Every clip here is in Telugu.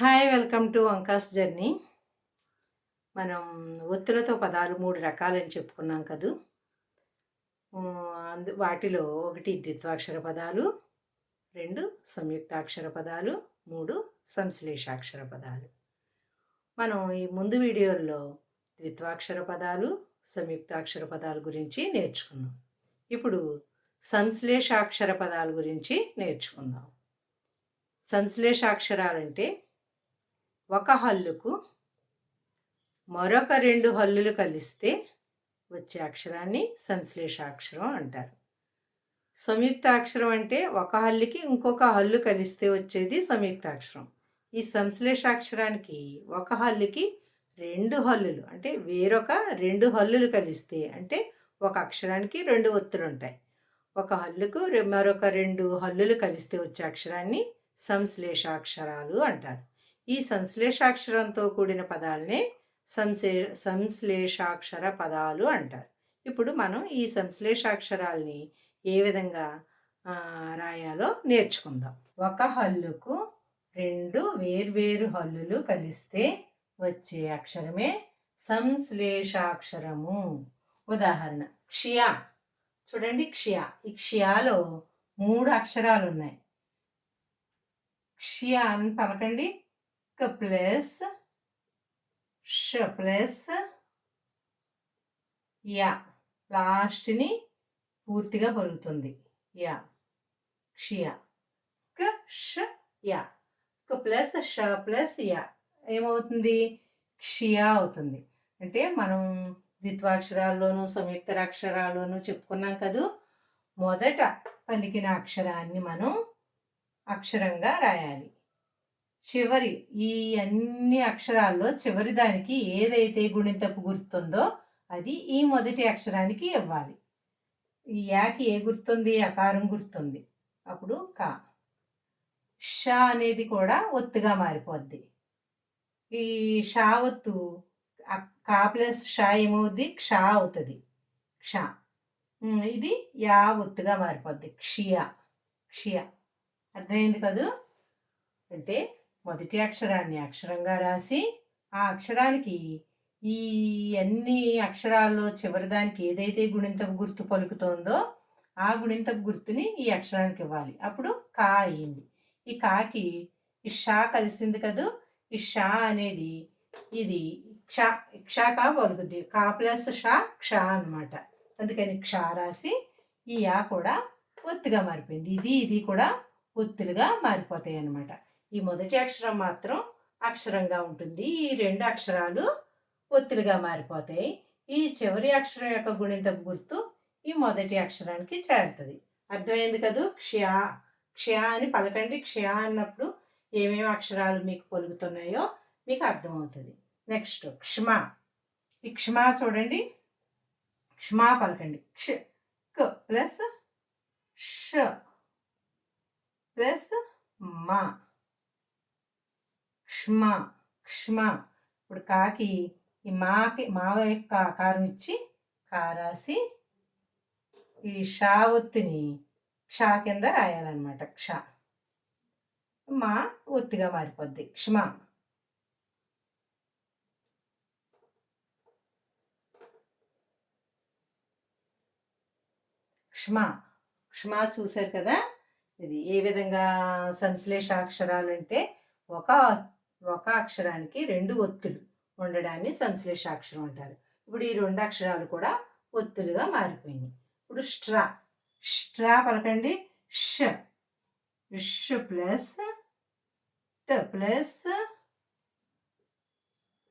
హాయ్ వెల్కమ్ టు అంకాస్ జర్నీ. మనం ఒత్తులతో పదాలు మూడు రకాలని చెప్పుకున్నాం కదూ. అందు వాటిలో ఒకటి ద్విత్వాక్షర పదాలు రెండు సంయుక్తాక్షర పదాలు మూడు సంశ్లేషాక్షర పదాలు. మనం ఈ ముందు వీడియోల్లో ద్విత్వాక్షర పదాలు సంయుక్తాక్షర పదాల గురించి నేర్చుకున్నాం. ఇప్పుడు సంశ్లేషాక్షర పదాల గురించి నేర్చుకుందాం. సంశ్లేషాక్షరాలంటే ఒక హల్లుకు మరొక రెండు హల్లులు కలిస్తే వచ్చే అక్షరాన్ని సంశ్లేషాక్షరం అంటారు. సంయుక్తాక్షరం అంటే ఒక హల్లుకి ఇంకొక హల్లు కలిస్తే వచ్చేది సంయుక్తాక్షరం. ఈ సంశ్లేషాక్షరానికి ఒక హల్లుకి రెండు హల్లులు అంటే వేరొక రెండు హల్లులు కలిస్తే అంటే ఒక అక్షరానికి రెండు ఒత్తులు ఉంటాయి. ఒక హల్లుకు మరొక రెండు హల్లులు కలిస్తే వచ్చే అక్షరాన్ని సంశ్లేషాక్షరాలు అంటారు. ఈ సంశ్లేషాక్షరంతో కూడిన పదాలనే సంశ్లే సంశ్లేషాక్షర పదాలు అంటారు. ఇప్పుడు మనం ఈ సంశ్లేషాక్షరాల్ని ఏ విధంగా రాయాలో నేర్చుకుందాం. ఒక హల్లుకు రెండు వేర్వేరు హల్లులు కలిస్తే వచ్చే అక్షరమే సంశ్లేషాక్షరము. ఉదాహరణ క్షియా. చూడండి క్షియా. ఈ క్షియాలో మూడు అక్షరాలు ఉన్నాయి క్షియా అని పలకండి. క ప్లస్ ష ప్లస్ యా లాస్ట్ని పూర్తిగా పలుకుతుంది యా క్షియా క ష యా క ప్లస్ ష ప్లస్ యా ఏమవుతుంది క్షియా అవుతుంది అంటే మనం ద్విత్వాక్షరాల్లోనూ సంయుక్తరాక్షరాల్లోనూ చెప్పుకున్నాం కదూ మొదట పలికిన అక్షరాన్ని మనం అక్షరంగా రాయాలి చివరి ఈ అన్ని అక్షరాల్లో చివరి దానికి ఏదైతే గుణితపు గుర్తుందో అది ఈ మొదటి అక్షరానికి ఇవ్వాలి. ఈ యాకి ఏ గుర్తుంది? అకారం గుర్తుంది. అప్పుడు కా. ష అనేది కూడా ఒత్తుగా మారిపోద్ది. ఈ షా ఒత్తు కా ప్లస్ షా ఏమవుద్ది? క్ష అవుతుంది. క్ష. ఇది యా ఒత్తుగా మారిపోద్ది. క్షియ. క్షియ. అర్థమైంది కదూ? అంటే మొదటి అక్షరాన్ని అక్షరంగా రాసి ఆ అక్షరానికి ఈ అన్ని అక్షరాల్లో చివరిదానికి ఏదైతే గుణింతపు గుర్తు పలుకుతోందో ఆ గుణింతపు గుర్తుని ఈ అక్షరానికి ఇవ్వాలి. అప్పుడు కా అయింది. ఈ కాకి ఈ షా కలిసింది కదూ? ఈ షా అనేది ఇది క్షా క్షా పలుకుద్ది. కా ప్లస్ షా క్షా అన్నమాట. అందుకని క్ష రాసి ఈ యా కూడా ఒత్తుగా మారిపోయింది. ఇది ఇది కూడా ఒత్తులుగా మారిపోతాయి అన్నమాట. ఈ మొదటి అక్షరం మాత్రం అక్షరంగా ఉంటుంది. ఈ రెండు అక్షరాలు ఒత్తులుగా మారిపోతాయి. ఈ చివరి అక్షరం యొక్క గుణిత గుర్తు ఈ మొదటి అక్షరానికి చేరుతుంది. అర్థమైంది కదూ? క్షయా క్షయ అని పలకండి. క్షయ అన్నప్పుడు ఏమేమి అక్షరాలు మీకు పొలుగుతున్నాయో మీకు అర్థమవుతుంది. నెక్స్ట్ క్షమ. ఈ క్షమ చూడండి. క్షమా పలకండి. క్ష క ప్లస్ ష ప్లస్ మా. క్ష్మ క్ష్మ. ఇప్పుడు కాకి ఈ మాకి మావ యొక్క ఆకారం ఇచ్చి కారాసి ఈ షా ఒత్తిని క్ష కింద రాయాలన్నమాట క్ష. మా ఒత్తిగా మారిపోద్ది క్షమ. క్షమ క్షమ చూశారు కదా? ఇది ఏ విధంగా సంశ్లేషాక్షరాలు అంటే ఒక ఒక అక్షరానికి రెండు ఒత్తులు. ఉండడాన్ని సంశ్లేషాక్షరం అంటారు. ఇప్పుడు ఈ రెండు అక్షరాలు కూడా ఒత్తులుగా మారిపోయినాయి. ఇప్పుడు స్ట్రా స్ట్రా పలకండి. ష ష ప్లస్ ట ప్లస్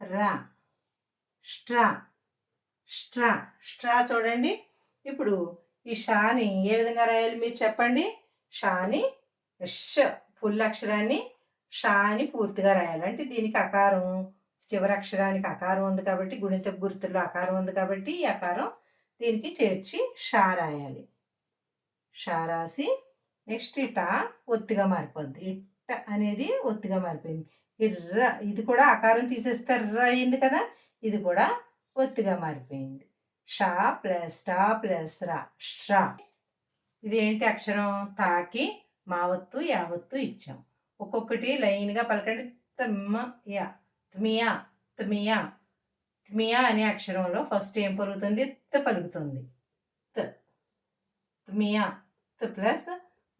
రా స్ట్రా స్ట్రా స్ట్రా చూడండి. ఇప్పుడు ఈ షాని ఏ విధంగా రాయాలి మీరు చెప్పండి? షాని ష ఫుల్ అక్షరాన్ని షా అని పూర్తిగా రాయాలి. అంటే దీనికి అకారం చివరి అక్షరానికి అకారం ఉంది కాబట్టి గుణిత గుర్తుల్లో అకారం ఉంది కాబట్టి ఈ అకారం దీనికి చేర్చి షా రాయాలి. షా రాసి నెక్స్ట్ ఇట ఒత్తిగా మారిపోద్ది. ఇట్ట అనేది ఒత్తిగా మారిపోయింది. ఇర్ర ఇది కూడా ఆకారం తీసేస్తే ర అయింది కదా ఇది కూడా ఒత్తిగా మారిపోయింది. షా ప్లస్ టా ప్లస్ రా షా ఇది ఏంటి అక్షరం? తాకి మావత్తు యావత్తు ఇచ్చాం. ఒక్కొక్కటి లైన్గా పలకండి తమయ త్మియా త్మియా త్మియా అనే అక్షరంలో ఫస్ట్ ఏం పలుకుతుంది? త పలుకుతుంది. త. త్మియా త ప్లస్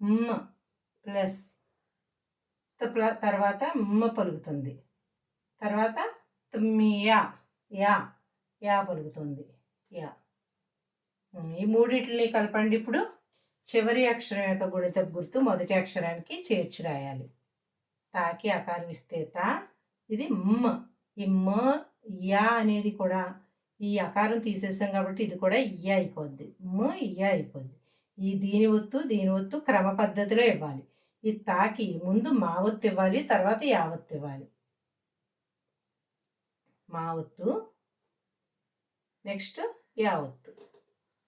మ్ ప్లస్ త ప్ల తర్వాత మ్ పలుకుతుంది. తర్వాత త్మియా యా యా పలుకుతుంది. యా. ఈ మూడిటిని కలపండి ఇప్పుడు. చివరి అక్షరం యొక్క గుణిత గుర్తు మొదటి అక్షరానికి చేర్చి రాయాలి. తాకి ఆకారం ఇస్తే తా ఇది మ్. ఈ మ యా అనేది కూడా ఈ ఆకారం తీసేసాం కాబట్టి ఇది కూడా ఇయ్య అయిపోద్ది. మ ఇయ్య అయిపోద్ది. ఈ దీని ఒత్తు దీని ఒత్తు క్రమ పద్ధతిలో ఇవ్వాలి. ఈ తాకి ముందు మా ఒత్తు ఇవ్వాలి తర్వాత యా ఒత్తు ఇవ్వాలి. మా ఒత్తు నెక్స్ట్ యా ఒత్తు.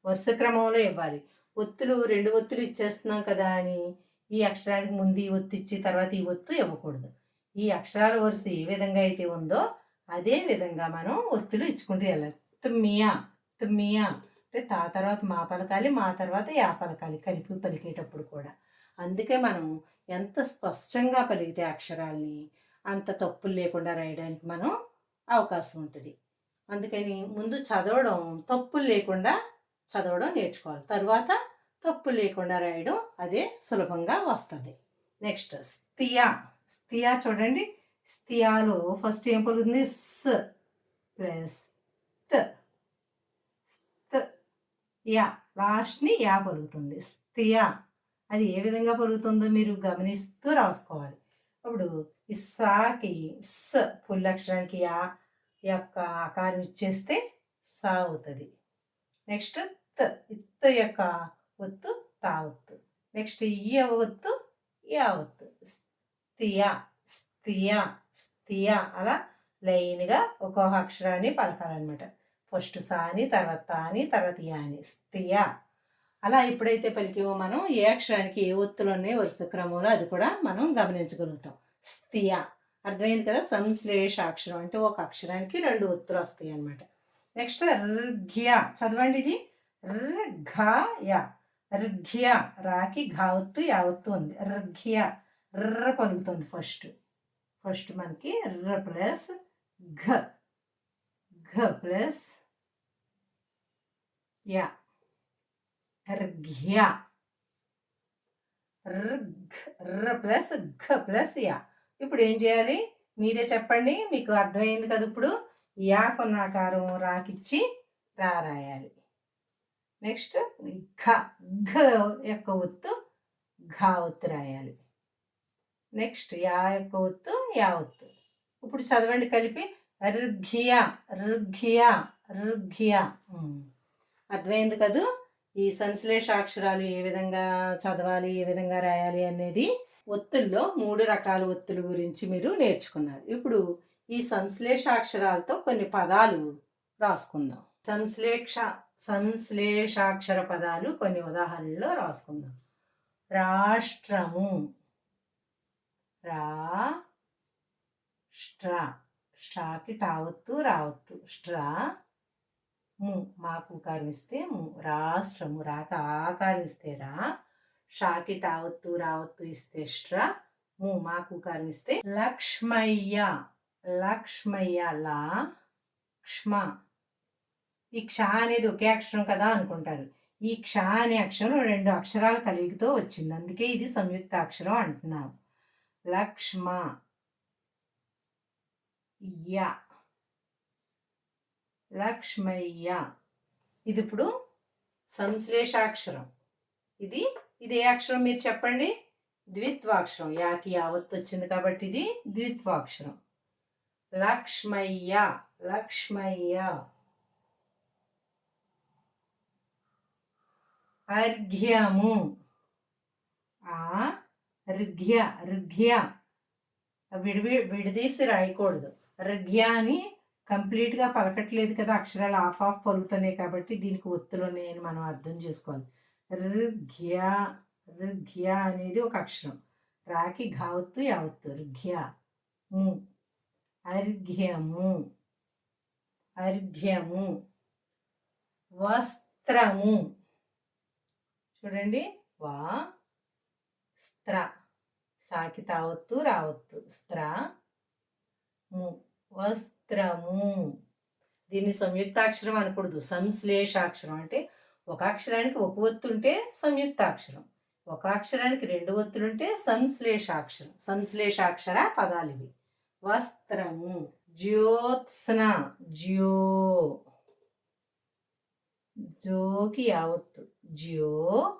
వరుస క్రమంలో ఇవ్వాలి. ఒత్తులు రెండు ఒత్తులు ఇచ్చేస్తున్నాం కదా అని ఈ అక్షరానికి ముందు ఈ ఒత్తు ఇచ్చి తర్వాత ఈ ఒత్తు ఇవ్వకూడదు. ఈ అక్షరాల వరుస ఏ విధంగా అయితే ఉందో అదే విధంగా మనం ఒత్తులు ఇచ్చుకుంటూ వెళ్ళాలి. తుమ్మియా తుమ్మియా. అంటే తా తర్వాత మా పలకాలి మా తర్వాత యా పలకాలి కలిపి పలికేటప్పుడు కూడా. అందుకే మనం ఎంత స్పష్టంగా పలికితే అక్షరాల్ని అంత తప్పులు లేకుండా రాయడానికి మనం అవకాశం ఉంటుంది. అందుకని ముందు చదవడం తప్పులు లేకుండా చదవడం నేర్చుకోవాలి. తర్వాత తప్పు లేకుండా రాయడం అదే సులభంగా వస్తుంది. నెక్స్ట్ స్థియా. స్థియా చూడండి. స్థియాలో ఫస్ట్ ఏం పలుకుతుంది? స్ ప్లస్ త్. యా. లాస్ట్ని యా పలుకుతుంది. స్థియా. అది ఏ విధంగా పలుకుతుందో మీరు గమనిస్తూ రాసుకోవాలి. అప్పుడు ఇస్సాకి సాకి స్ పుల్లక్షరానికి యా యొక్క ఆకారం ఇచ్చేస్తే సా అవుతుంది. నెక్స్ట్ త్. ఇత్ యొక్క ఒత్తు తా ఒత్తు నెక్స్ట్ ఇయ ఒత్తు యా ఒత్తు. స్థియా స్థియా స్థియా అలా లైన్గా ఒక్కొక్క అక్షరాన్ని పలకాలన్నమాట. ఫస్ట్ సాని తర్వాత అని తర్వాత యా అని స్థియా. అలా ఎప్పుడైతే పలికేమో మనం ఏ అక్షరానికి ఏ ఒత్తులు ఉన్నాయి వరుస క్రమంలో అది కూడా మనం గమనించగలుగుతాం. స్థియ. అర్థమైంది కదా? సంశ్లేష అక్షరం అంటే ఒక అక్షరానికి రెండు ఒత్తులు వస్తాయి అన్నమాట నెక్స్ట్ ర్ఘ్య చదవండి ఇది. ర్ఘయ ర్ఘ్య రాకి ఘావత్తు యావత్తు ఉంది. ర్ఘ్య ర్ర పలుకుతుంది ఫస్ట్ ఫస్ట్ మనకి ర్ర ప్లస్ ఘ. ఘ ప్లస్ యా. ర్ఘ్య ర్ఘ్ ర్ర ప్లస్ ఘ ప్లస్ యా. ఇప్పుడు ఏం చేయాలి? మీరే చెప్పండి. మీకు అర్థమైంది కదా ఇప్పుడు? యా కొన్నాకారం రాకిచ్చి రారాయాలి. నెక్స్ట్ ఘ ఘ యొక్క ఒత్తు ఘా ఒత్తు రాయాలి. నెక్స్ట్ యా యొక్క ఒత్తు యా ఒత్తు. ఇప్పుడు చదవండి కలిపి. రుఘియా రుఘియా రుఘియా అర్థమైంది కదూ? ఈ సంశ్లేష అక్షరాలు ఏ విధంగా చదవాలి ఏ విధంగా రాయాలి అనేది ఒత్తుల్లో మూడు రకాల ఒత్తుల గురించి మీరు నేర్చుకున్నారు. ఇప్పుడు ఈ సంశ్లేష అక్షరాలతో కొన్ని పదాలు రాసుకుందాం. సంశ్లేష సంశ్లేషాక్షర పదాలు కొన్ని ఉదాహరణలో రాసుకుందాం. రాష్ట్రము. రా స్ట్రా స్ట్రాకి టావత్తు రావత్తు. స్ట్రా. ము. మాకు కారం ము. రాష్ట్రము. రాక ఆకారం ఇస్తే రా. షాకి టావత్తు రావత్తు ఇస్తే స్ట్రా. ము. మాకు కారం లక్ష్మయ్య. లక్ష్మయ్య లా. క్ష్మ ఈ క్ష అనేది ఒకే అక్షరం కదా అనుకుంటారు. ఈ క్ష అనే అక్షరం రెండు అక్షరాల కలిగితో వచ్చింది. అందుకే ఇది సంయుక్త అక్షరం అంటున్నాం లక్ష్మ య లక్ష్మయ్య. ఇది ఇప్పుడు సంశ్లేషాక్షరం. ఇది ఇది ఏ అక్షరం మీరు చెప్పండి? ద్విత్వాక్షరం. యాకి యావత్ వచ్చింది కాబట్టి ఇది ద్విత్వాక్షరం. లక్ష్మయ్య లక్ష్మయ్య. అర్ఘ్యము. ఆ ర్ఘ్య ర్ఘ్య విడివి విడదీసి రాయకూడదు. ర్ఘ్య అని కంప్లీట్గా పలకట్లేదు కదా అక్షరాలు ఆఫ్ ఆఫ్ పలుకుతున్నాయి కాబట్టి దీనికి ఒత్తులు ఉన్నాయని మనం అర్థం చేసుకోవాలి. ర్ఘ్య ర్ఘ్య అనేది ఒక అక్షరం. రాకి ఘావత్తు యావత్తు. ర్ఘ్య ము. అర్ఘ్యము. అర్ఘ్యము. వస్త్రము. చూడండి. వా స్త్ర సాకి తావత్తు రావత్తు. స్త్ర ము వస్త్రము. దీన్ని సంయుక్తాక్షరం అనకూడదు. సంశ్లేషాక్షరం. అంటే ఒక అక్షరానికి ఒక ఒత్తు ఉంటే సంయుక్తాక్షరం. ఒక అక్షరానికి రెండు ఒత్తులుంటే సంశ్లేషాక్షరం. సంశ్లేషాక్షర పదాలు ఇవి. వస్త్రము. జ్యోత్స్న. జ్యో. జోకి యావత్తు. జ్యో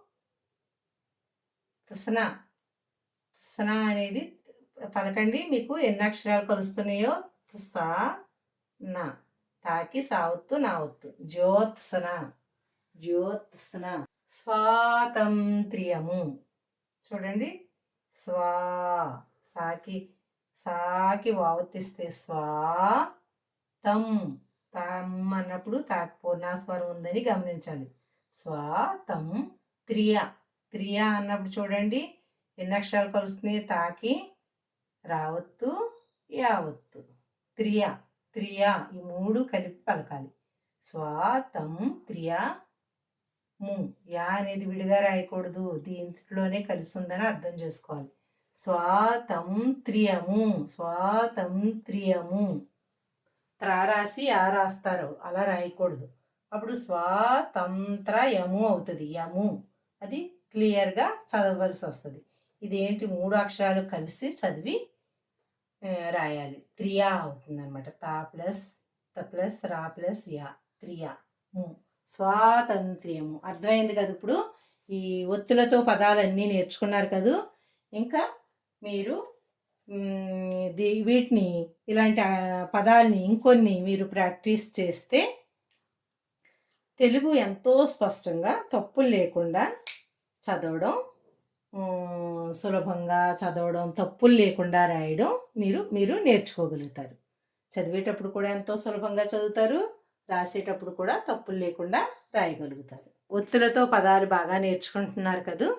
తస్న. తస్న అనేది పలకండి మీకు ఎన్ని అక్షరాలు కలుస్తున్నాయో. సా నా. తాకి సావత్తు నావత్తు. జ్యోత్సన. జ్యోత్స్న. స్వాతంత్ర్యము. చూడండి. స్వా సాకి సాకి వావత్తిస్తే స్వా తం. తమ్ అన్నప్పుడు తాకి పూర్ణాస్వరం ఉందని గమనించాలి. స్వాతం త్రియ. త్రియ అన్నప్పుడు చూడండి ఎన్ని అక్షరాలు కలుస్తున్నాయి తాకి రావత్తు యావత్తు. త్రియ త్రియ ఈ మూడు కలిపి పలకాలి. స్వాతం త్రియ ము. యా అనేది విడిగా రాయకూడదు. దీంట్లోనే కలిసి ఉందని అర్థం చేసుకోవాలి. స్వాతంత్ర్యము స్వాతంత్ర్యము త్రా రాసి ఆ రాస్తారు. అలా రాయకూడదు. అప్పుడు స్వాతంత్ర యము అవుతుంది. యము. అది క్లియర్గా చదవలసి వస్తుంది. ఇదేంటి? మూడు అక్షరాలు కలిసి చదివి రాయాలి. త్రియా అవుతుంది అనమాట తా ప్లస్ త ప్లస్ రా ప్లస్ యా. త్రియా. ము. స్వాతంత్ర్యము. అర్థమైంది కదా ఇప్పుడు? ఈ ఒత్తులతో పదాలన్నీ నేర్చుకున్నారు కదూ? ఇంకా మీరు వీటిని ఇలాంటి పదాలని ఇంకొన్ని మీరు ప్రాక్టీస్ చేస్తే తెలుగు ఎంతో స్పష్టంగా తప్పులు లేకుండా చదవడం సులభంగా చదవడం తప్పులు లేకుండా రాయడం మీరు మీరు నేర్చుకోగలుగుతారు. చదివేటప్పుడు కూడా ఎంతో సులభంగా చదువుతారు రాసేటప్పుడు కూడా తప్పులు లేకుండా రాయగలుగుతారు. ఒత్తులతో పదాలు బాగా నేర్చుకుంటున్నారు కదూ?